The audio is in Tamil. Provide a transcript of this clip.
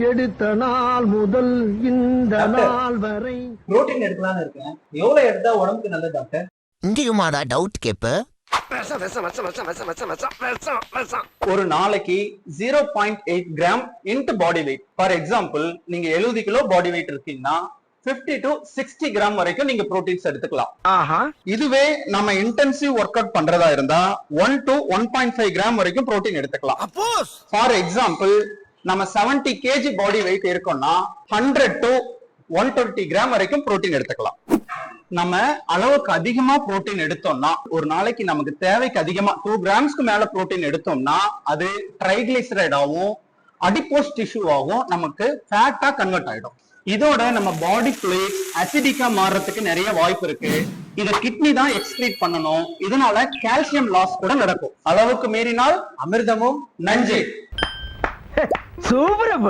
எடுத்த நாள் முதல் இந்த. நாள் வரை. புரோட்டீன் எடுக்கலாம்னு இருக்கேன். எவ்வளவு எடுத்தா உடம்புக்கு நல்லது டாக்டர்? இங்கேயுமாடா டவுட் கேப்ப? ஒரு நாளைக்கு zero point eight gram into body weight for example நீங்க எழுபது கிலோ பாடி வெயிட் இருக்கீங்கன்னா 50 டு சிக்ஸ்டி கிராம் வரைக்கும் நீங்க புரோட்டீன்ஸ் எடுத்துக்கலாம். ஆஹா. இதுவே நம்ம இன்டென்சிவ் ஒர்க் அவுட் பண்றதா இருந்தா one to one point five gram வரைக்கும் புரோட்டீன் எடுத்துக்கலாம். ஃபார் எக்ஸாம்பிள் நம்ம 70 கேஜி பாடி வெயிட் இருக்கோம்னா hundred to one twenty gram வரைக்கும் புரோட்டீன் எடுத்துக்கலாம். நம்ம அளவுக்கு அதிகமா புரோட்டீன் எடுத்தோம்னா ஒரு நாளைக்கு நமக்கு தேவைக்கு அதிகமா டூ கிராம்ஸ்க்கு மேல புரோட்டீன் எடுத்தோம்னா அது ட்ரைகிளிசரைடாவும் அடிப்போஸ் டிஷ்யூவாகவும் நமக்கு ஃபேட்டா கன்வெர்ட் ஆயிடும். இதோட நம்ம பாடி ஃபிளேட் அசிடிக்கா மாறுறதுக்கு நிறைய வாய்ப்பு இருக்கு. இத கிட்னி தான் எக்ஸ்க்ரீட் பண்ணணும். இதனால கால்சியம் லாஸ் கூட நடக்கும். அளவுக்கு மீறினால் அமிர்தமும் நஞ்சே. சூப்பரப்ப